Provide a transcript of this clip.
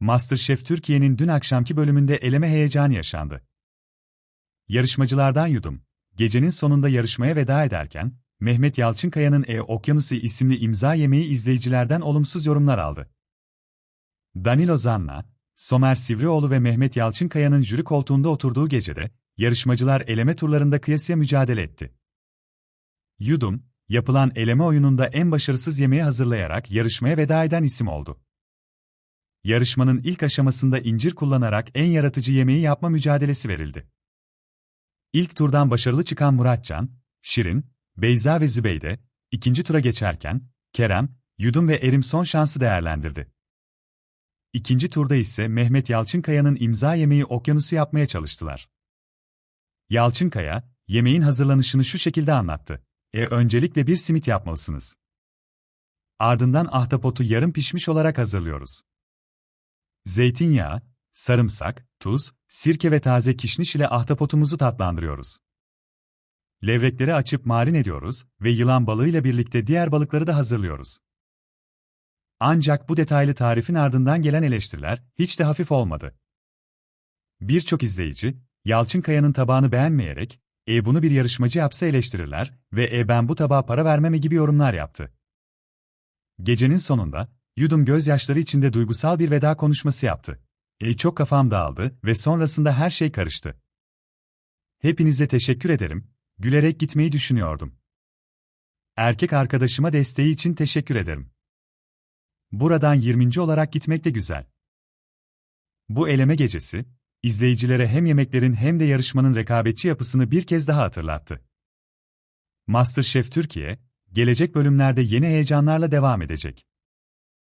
MasterChef Türkiye'nin dün akşamki bölümünde eleme heyecanı yaşandı. Yarışmacılardan yudum. Gecenin sonunda yarışmaya veda ederken, Mehmet Yalçınkaya'nın E Okyanusu isimli imza yemeği izleyicilerden olumsuz yorumlar aldı. Danilo Zanna, Somer Sivrioğlu ve Mehmet Yalçınkaya'nın jüri koltuğunda oturduğu gecede, yarışmacılar eleme turlarında kıyasıya mücadele etti. Yudum, yapılan eleme oyununda en başarısız yemeği hazırlayarak yarışmaya veda eden isim oldu. Yarışmanın ilk aşamasında incir kullanarak en yaratıcı yemeği yapma mücadelesi verildi. İlk turdan başarılı çıkan Muratcan, Şirin, Beyza ve Zübeyde, ikinci tura geçerken, Kerem, Yudum ve Erim son şansı değerlendirdi. İkinci turda ise Mehmet Yalçınkaya'nın imza yemeği okyanusu yapmaya çalıştılar. Yalçınkaya, yemeğin hazırlanışını şu şekilde anlattı. E öncelikle bir simit yapmalısınız. Ardından ahtapotu yarım pişmiş olarak hazırlıyoruz. Zeytinyağı, sarımsak, tuz, sirke ve taze kişniş ile ahtapotumuzu tatlandırıyoruz. Levrekleri açıp marin ediyoruz ve yılan balığıyla birlikte diğer balıkları da hazırlıyoruz. Ancak bu detaylı tarifin ardından gelen eleştiriler hiç de hafif olmadı. Birçok izleyici, Yalçınkaya'nın tabağını beğenmeyerek, e bunu bir yarışmacı yapsa eleştirirler ve e ben bu tabağa para vermeme gibi yorumlar yaptı. Gecenin sonunda, Yudum gözyaşları içinde duygusal bir veda konuşması yaptı. E çok kafam dağıldı ve sonrasında her şey karıştı. Hepinize teşekkür ederim, gülerek gitmeyi düşünüyordum. Erkek arkadaşıma desteği için teşekkür ederim. Buradan 20. olarak gitmek de güzel. Bu eleme gecesi, izleyicilere hem yemeklerin hem de yarışmanın rekabetçi yapısını bir kez daha hatırlattı. MasterChef Türkiye, gelecek bölümlerde yeni heyecanlarla devam edecek.